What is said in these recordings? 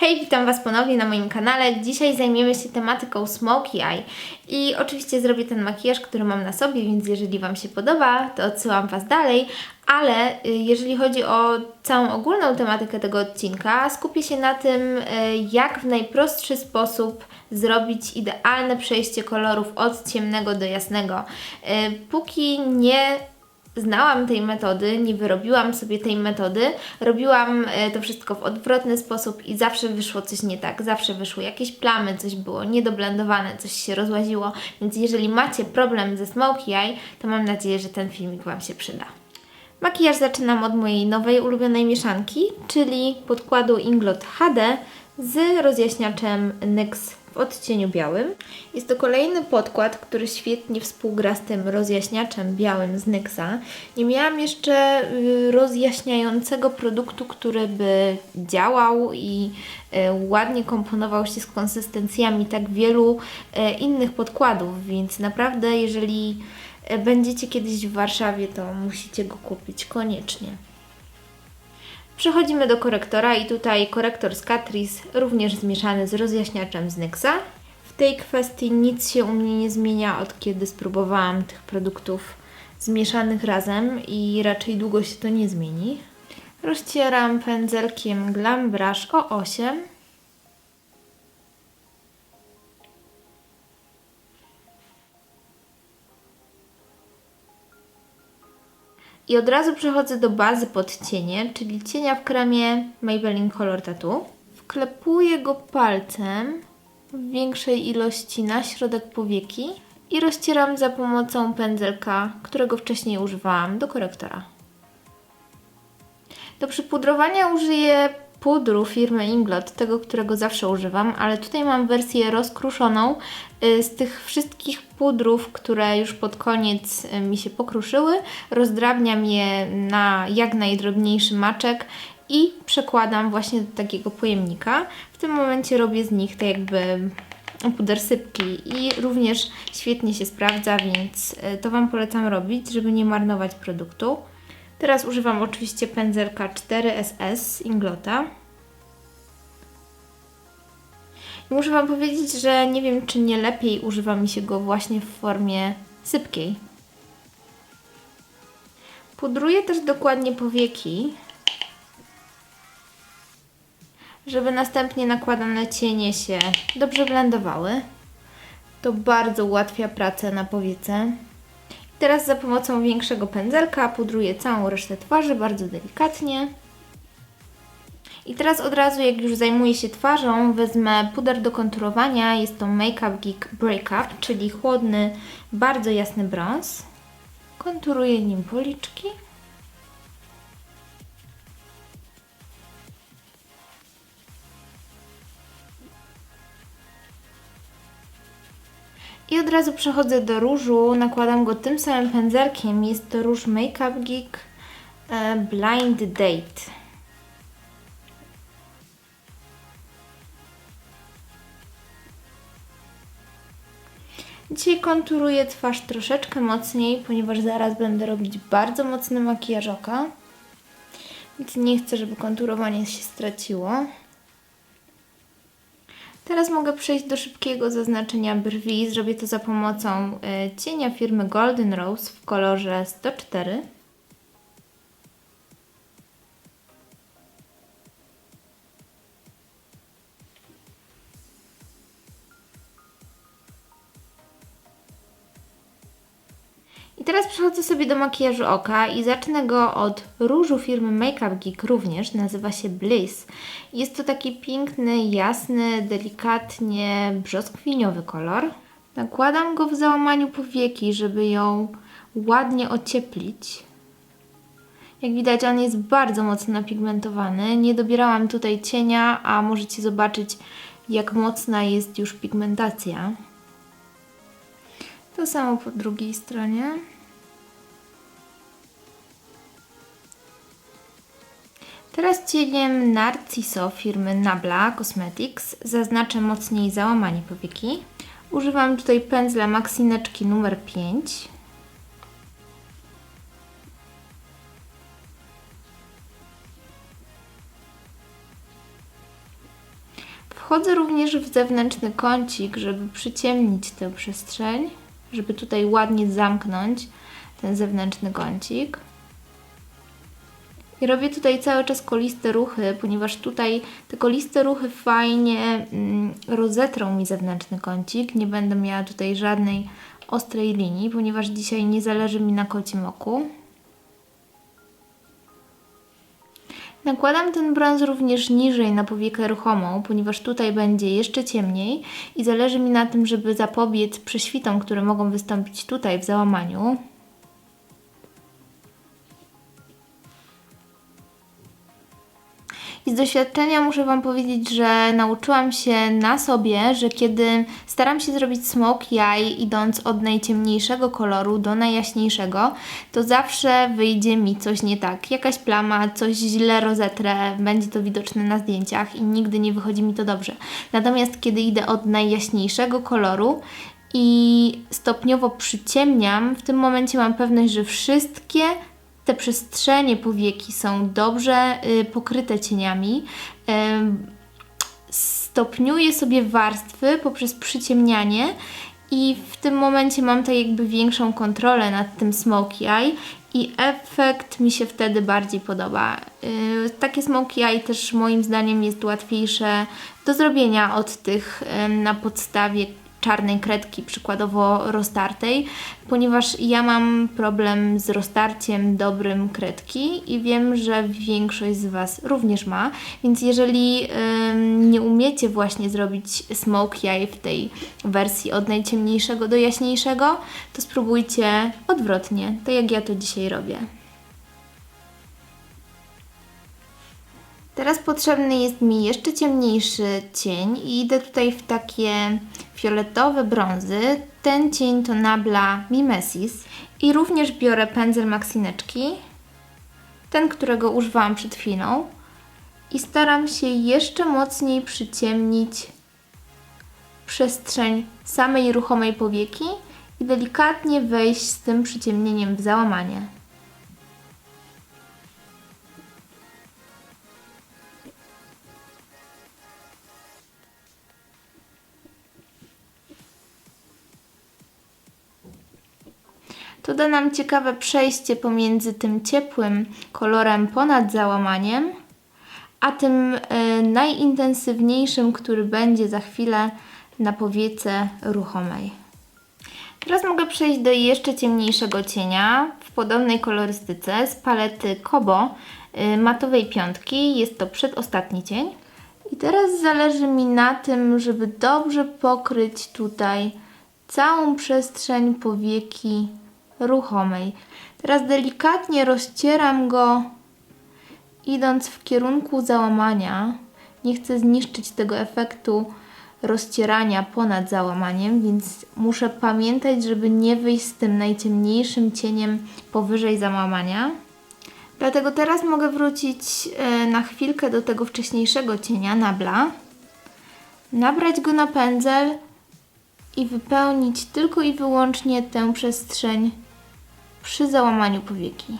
Hej, witam Was ponownie na moim kanale. Dzisiaj zajmiemy się tematyką Smokey Eye i oczywiście zrobię ten makijaż, który mam na sobie, więc jeżeli Wam się podoba, to odsyłam Was dalej, ale y, jeżeli chodzi o całą ogólną tematykę tego odcinka, skupię się na tym, y, jak w najprostszy sposób zrobić idealne przejście kolorów od ciemnego do jasnego. Y, Póki nie znałam tej metody, nie wyrobiłam sobie tej metody, robiłam e, to wszystko w odwrotny sposób i zawsze wyszło coś nie tak, zawsze wyszły jakieś plamy, coś było niedoblendowane, coś się rozłaziło, więc jeżeli macie problem ze smokey eye, to mam nadzieję, że ten filmik Wam się przyda. Makijaż zaczynam od mojej nowej ulubionej mieszanki, czyli podkładu Inglot HD z rozjaśniaczem NYX w odcieniu białym. Jest to kolejny podkład, który świetnie współgra z tym rozjaśniaczem białym z NYXa. Nie miałam jeszcze y, rozjaśniającego produktu, który by działał i y, ładnie komponował się z konsystencjami tak wielu y, innych podkładów, więc naprawdę jeżeli będziecie kiedyś w Warszawie, to musicie go kupić koniecznie. Przechodzimy do korektora i tutaj korektor z Catrice, również zmieszany z rozjaśniaczem z NYXa. W tej kwestii nic się u mnie nie zmienia od kiedy spróbowałam tych produktów zmieszanych razem i raczej długo się to nie zmieni. Rozcieram pędzelkiem Glam Brush O8. I od razu przechodzę do bazy pod cienie, czyli cienia w kremie Maybelline Color Tattoo. Wklepuję go palcem w większej ilości na środek powieki i rozcieram za pomocą pędzelka, którego wcześniej używałam do korektora. Do przypudrowania użyję pudru firmy Inglot, tego, którego zawsze używam, ale tutaj mam wersję rozkruszoną y, z tych wszystkich pudrów, które już pod koniec y, mi się pokruszyły. Rozdrabniam je na jak najdrobniejszy maczek i przekładam właśnie do takiego pojemnika. W tym momencie robię z nich tak jakby puder sypki i również świetnie się sprawdza, więc y, to Wam polecam robić, żeby nie marnować produktu. Teraz używam oczywiście pędzelka 4SS Inglota. Muszę Wam powiedzieć, że nie wiem, czy nie lepiej używa mi się go właśnie w formie sypkiej. Pudruję też dokładnie powieki, żeby następnie nakładane cienie się dobrze blendowały. To bardzo ułatwia pracę na powiece. Teraz za pomocą większego pędzelka pudruję całą resztę twarzy bardzo delikatnie. I teraz od razu, jak już zajmuję się twarzą, wezmę puder do konturowania. Jest to Makeup Geek Breakup, czyli chłodny, bardzo jasny brąz. Konturuję nim policzki. I od razu przechodzę do różu, nakładam go tym samym pędzelkiem. Jest to róż Makeup Geek e, Blind Date. Dzisiaj konturuję twarz troszeczkę mocniej, ponieważ zaraz będę robić bardzo mocny makijaż oka. Więc nie chcę, żeby konturowanie się straciło. Teraz mogę przejść do szybkiego zaznaczenia brwi. Zrobię to za pomocą y, cienia firmy Golden Rose w kolorze 104. teraz przechodzę sobie do makijażu oka i zacznę go od różu firmy Makeup Geek również, nazywa się Bliss. Jest to taki piękny, jasny, delikatnie brzoskwiniowy kolor. Nakładam go w załamaniu powieki, żeby ją ładnie ocieplić. Jak widać on jest bardzo mocno napigmentowany. Nie dobierałam tutaj cienia, a możecie zobaczyć jak mocna jest już pigmentacja. To samo po drugiej stronie. Teraz cieniem Narciso firmy Nabla Cosmetics zaznaczę mocniej załamanie powieki. Używam tutaj pędzla Maxineczki numer 5. Wchodzę również w zewnętrzny kącik, żeby przyciemnić tę przestrzeń, żeby tutaj ładnie zamknąć ten zewnętrzny kącik. I robię tutaj cały czas koliste ruchy, ponieważ tutaj te koliste ruchy fajnie mm, rozetrą mi zewnętrzny kącik. Nie będę miała tutaj żadnej ostrej linii, ponieważ dzisiaj nie zależy mi na kocim oku. Nakładam ten brąz również niżej na powiekę ruchomą, ponieważ tutaj będzie jeszcze ciemniej i zależy mi na tym, żeby zapobiec prześwitom, które mogą wystąpić tutaj w załamaniu. I z doświadczenia muszę Wam powiedzieć, że nauczyłam się na sobie, że kiedy staram się zrobić smoke eye idąc od najciemniejszego koloru do najjaśniejszego, to zawsze wyjdzie mi coś nie tak. Jakaś plama, coś źle rozetrę, będzie to widoczne na zdjęciach i nigdy nie wychodzi mi to dobrze. Natomiast kiedy idę od najjaśniejszego koloru i stopniowo przyciemniam, w tym momencie mam pewność, że wszystkie te przestrzenie powieki są dobrze y, pokryte cieniami. Stopniuję sobie warstwy poprzez przyciemnianie i w tym momencie mam tak jakby większą kontrolę nad tym smoky eye i efekt mi się wtedy bardziej podoba. Yy, takie smoky eye też moim zdaniem jest łatwiejsze do zrobienia od tych na podstawie czarnej kredki, przykładowo roztartej, ponieważ ja mam problem z roztarciem dobrym kredki i wiem, że większość z Was również ma, więc jeżeli ym, nie umiecie właśnie zrobić smoke eye w tej wersji od najciemniejszego do jaśniejszego, to spróbujcie odwrotnie, tak jak ja to dzisiaj robię. Teraz potrzebny jest mi jeszcze ciemniejszy cień i idę tutaj w takie fioletowe brązy. Ten cień to Nabla Mimesis i również biorę pędzel Maxineczki, ten, którego używałam przed chwilą i staram się jeszcze mocniej przyciemnić przestrzeń samej ruchomej powieki i delikatnie wejść z tym przyciemnieniem w załamanie. To da nam ciekawe przejście pomiędzy tym ciepłym kolorem ponad załamaniem, a tym y, najintensywniejszym, który będzie za chwilę na powiece ruchomej. Teraz mogę przejść do jeszcze ciemniejszego cienia w podobnej kolorystyce z palety Kobo y, matowej piątki. Jest to przedostatni cień. I teraz zależy mi na tym, żeby dobrze pokryć tutaj całą przestrzeń powieki ruchomej. Teraz delikatnie rozcieram go, idąc w kierunku załamania. Nie chcę zniszczyć tego efektu rozcierania ponad załamaniem, więc muszę pamiętać, żeby nie wyjść z tym najciemniejszym cieniem powyżej załamania. Dlatego teraz mogę wrócić e, na chwilkę do tego wcześniejszego cienia, nabla, nabrać go na pędzel i wypełnić tylko i wyłącznie tę przestrzeń przy załamaniu powieki.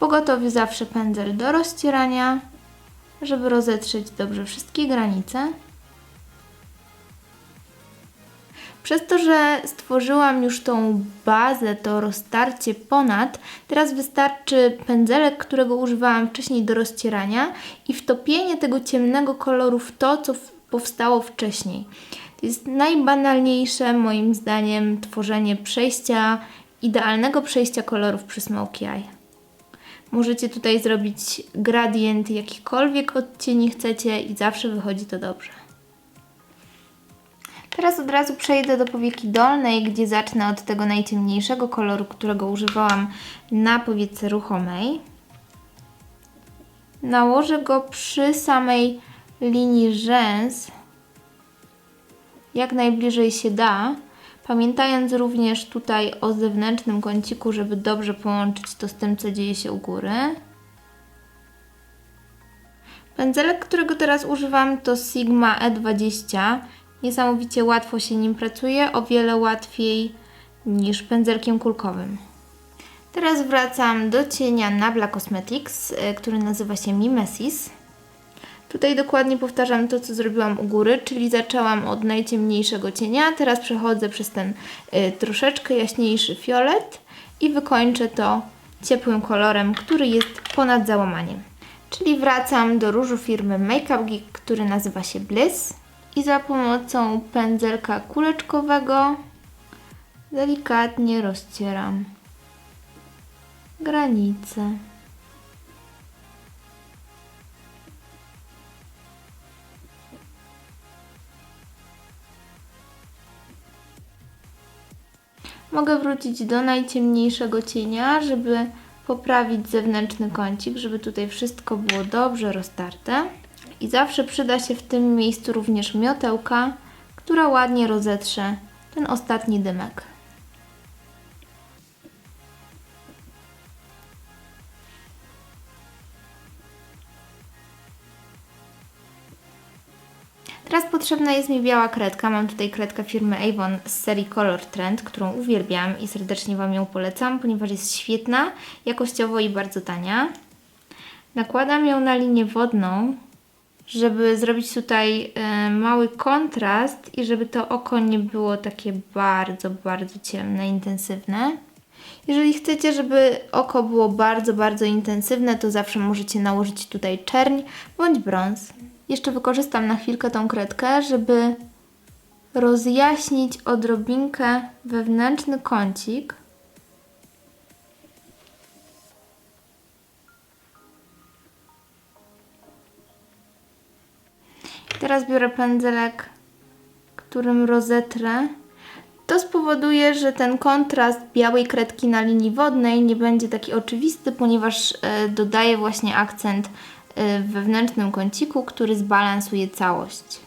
W zawsze pędzel do rozcierania, żeby rozetrzeć dobrze wszystkie granice. Przez to, że stworzyłam już tą bazę, to roztarcie ponad, teraz wystarczy pędzelek, którego używałam wcześniej do rozcierania i wtopienie tego ciemnego koloru w to, co powstało wcześniej. To jest najbanalniejsze moim zdaniem tworzenie przejścia, idealnego przejścia kolorów przy Smoky Eye. Możecie tutaj zrobić gradient jakikolwiek odcieni chcecie i zawsze wychodzi to dobrze. Teraz od razu przejdę do powieki dolnej, gdzie zacznę od tego najciemniejszego koloru, którego używałam na powiece ruchomej. Nałożę go przy samej linii rzęs, jak najbliżej się da, pamiętając również tutaj o zewnętrznym kąciku, żeby dobrze połączyć to z tym, co dzieje się u góry. Pędzelek, którego teraz używam to Sigma E20 Niesamowicie łatwo się nim pracuje, o wiele łatwiej niż pędzelkiem kulkowym. Teraz wracam do cienia Nabla Cosmetics, y, który nazywa się Mimesis. Tutaj dokładnie powtarzam to, co zrobiłam u góry, czyli zaczęłam od najciemniejszego cienia, teraz przechodzę przez ten y, troszeczkę jaśniejszy fiolet i wykończę to ciepłym kolorem, który jest ponad załamaniem. Czyli wracam do różu firmy Makeup Geek, który nazywa się Bliss i za pomocą pędzelka kuleczkowego delikatnie rozcieram granice. Mogę wrócić do najciemniejszego cienia, żeby poprawić zewnętrzny kącik, żeby tutaj wszystko było dobrze roztarte. I zawsze przyda się w tym miejscu również miotełka, która ładnie rozetrze ten ostatni dymek. Teraz potrzebna jest mi biała kredka. Mam tutaj kredkę firmy Avon z serii Color Trend, którą uwielbiam i serdecznie Wam ją polecam, ponieważ jest świetna, jakościowo i bardzo tania. Nakładam ją na linię wodną, żeby zrobić tutaj e, mały kontrast i żeby to oko nie było takie bardzo, bardzo ciemne, intensywne. Jeżeli chcecie, żeby oko było bardzo, bardzo intensywne, to zawsze możecie nałożyć tutaj czerń bądź brąz. Jeszcze wykorzystam na chwilkę tą kredkę, żeby rozjaśnić odrobinkę wewnętrzny kącik. Teraz biorę pędzelek, którym rozetrę. To spowoduje, że ten kontrast białej kredki na linii wodnej nie będzie taki oczywisty, ponieważ e, dodaje właśnie akcent e, wewnętrznym kąciku, który zbalansuje całość.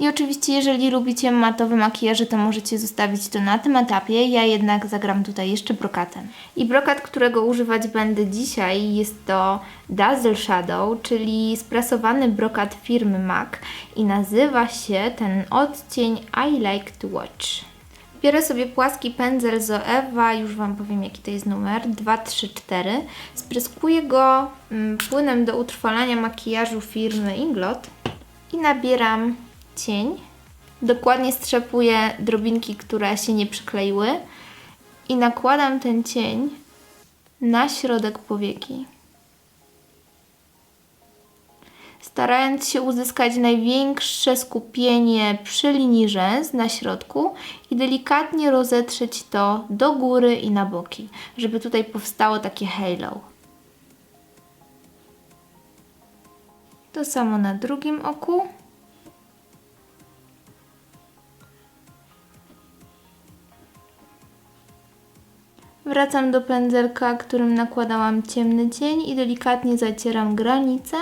I oczywiście, jeżeli lubicie matowe makijaże, to możecie zostawić to na tym etapie. Ja jednak zagram tutaj jeszcze brokatem. I brokat, którego używać będę dzisiaj, jest to Dazzle Shadow, czyli sprasowany brokat firmy MAC i nazywa się ten odcień I Like to Watch. Biorę sobie płaski pędzel Zoewa, już Wam powiem jaki to jest numer, 234. Spryskuję go mm, płynem do utrwalania makijażu firmy Inglot i nabieram cień. Dokładnie strzepuję drobinki, które się nie przykleiły i nakładam ten cień na środek powieki. Starając się uzyskać największe skupienie przy linii rzęs na środku i delikatnie rozetrzeć to do góry i na boki, żeby tutaj powstało takie halo. To samo na drugim oku. Wracam do pędzelka, którym nakładałam ciemny cień i delikatnie zacieram granice.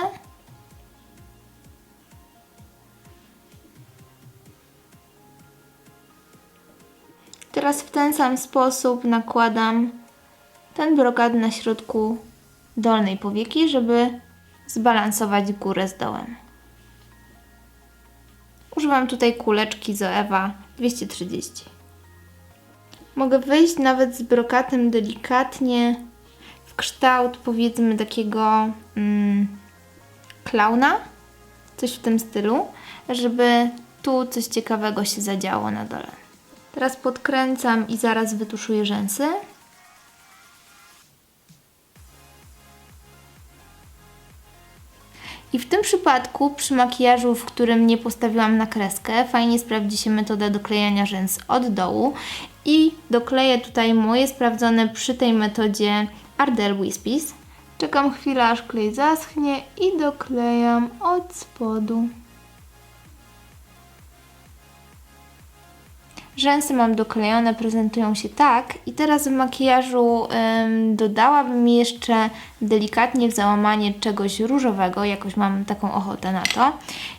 Teraz w ten sam sposób nakładam ten brokat na środku dolnej powieki, żeby zbalansować górę z dołem. Używam tutaj kuleczki Zoewa 230. Mogę wyjść nawet z brokatem delikatnie w kształt powiedzmy takiego mm, klauna, coś w tym stylu, żeby tu coś ciekawego się zadziało na dole. Teraz podkręcam i zaraz wytuszuję rzęsy. I w tym przypadku, przy makijażu, w którym nie postawiłam na kreskę, fajnie sprawdzi się metoda doklejania rzęs od dołu i dokleję tutaj moje sprawdzone przy tej metodzie Ardell Wispies. Czekam chwilę, aż klej zaschnie i doklejam od spodu. Rzęsy mam doklejone, prezentują się tak. I teraz w makijażu ym, dodałabym jeszcze delikatnie w załamanie czegoś różowego, jakoś mam taką ochotę na to.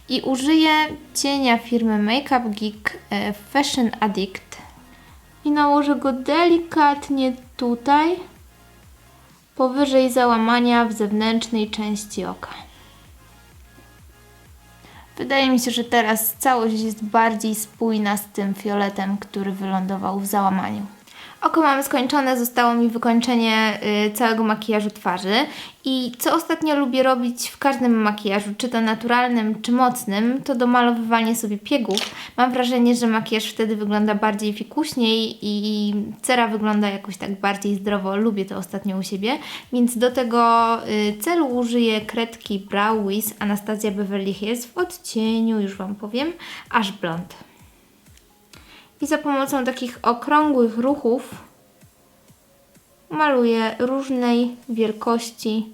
I użyję cienia firmy Makeup Geek y, Fashion Addict. I nałożę go delikatnie tutaj, powyżej załamania w zewnętrznej części oka. Wydaje mi się, że teraz całość jest bardziej spójna z tym fioletem, który wylądował w załamaniu. Oko mamy skończone, zostało mi wykończenie y, całego makijażu twarzy. I co ostatnio lubię robić w każdym makijażu, czy to naturalnym, czy mocnym, to domalowywanie sobie piegów. Mam wrażenie, że makijaż wtedy wygląda bardziej fikuśniej i cera wygląda jakoś tak bardziej zdrowo. Lubię to ostatnio u siebie, więc do tego y, celu użyję kredki Brow Wiz Anastasia Beverly Hills w odcieniu, już Wam powiem, Ash Blond. I za pomocą takich okrągłych ruchów maluję różnej wielkości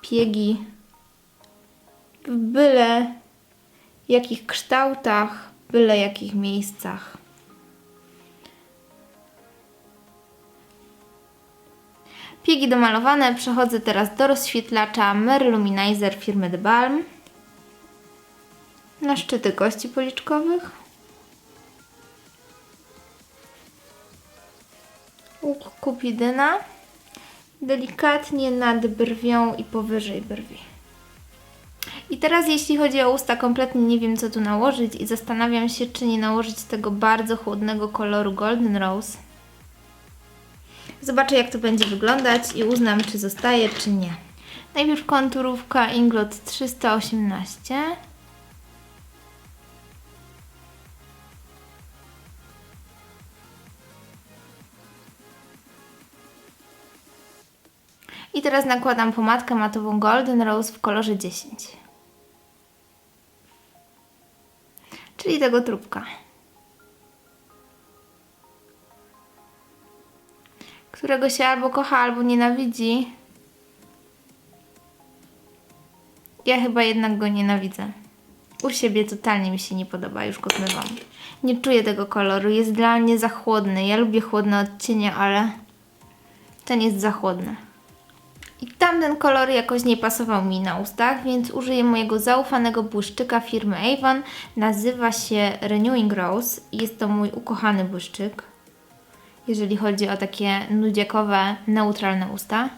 piegi w byle jakich kształtach, byle jakich miejscach. Piegi domalowane, przechodzę teraz do rozświetlacza Mary Luminizer firmy The Balm na szczyty kości policzkowych. Kupidyna delikatnie nad brwią i powyżej brwi. I teraz jeśli chodzi o usta, kompletnie nie wiem co tu nałożyć i zastanawiam się, czy nie nałożyć tego bardzo chłodnego koloru Golden Rose. Zobaczę jak to będzie wyglądać i uznam czy zostaje, czy nie. Najpierw konturówka Inglot 318. I teraz nakładam pomadkę matową Golden Rose w kolorze 10. Czyli tego trupka. Którego się albo kocha, albo nienawidzi. Ja chyba jednak go nienawidzę. U siebie totalnie mi się nie podoba, już go zmywam. Nie czuję tego koloru, jest dla mnie za chłodny. Ja lubię chłodne odcienie, ale ten jest za chłodny. I tamten kolor jakoś nie pasował mi na ustach, więc użyję mojego zaufanego błyszczyka firmy Avon. Nazywa się Renewing Rose jest to mój ukochany błyszczyk, jeżeli chodzi o takie nudziakowe, neutralne usta.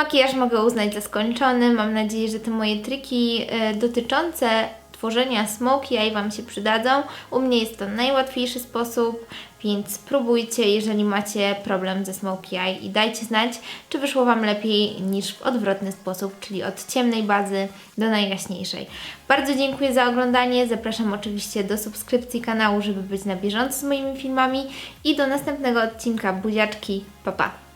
Makijaż mogę uznać za skończony. Mam nadzieję, że te moje triki e, dotyczące tworzenia smoky eye Wam się przydadzą. U mnie jest to najłatwiejszy sposób, więc spróbujcie, jeżeli macie problem ze smoky eye i dajcie znać, czy wyszło Wam lepiej niż w odwrotny sposób, czyli od ciemnej bazy do najjaśniejszej. Bardzo dziękuję za oglądanie. Zapraszam oczywiście do subskrypcji kanału, żeby być na bieżąco z moimi filmami i do następnego odcinka. Buziaczki, pa pa!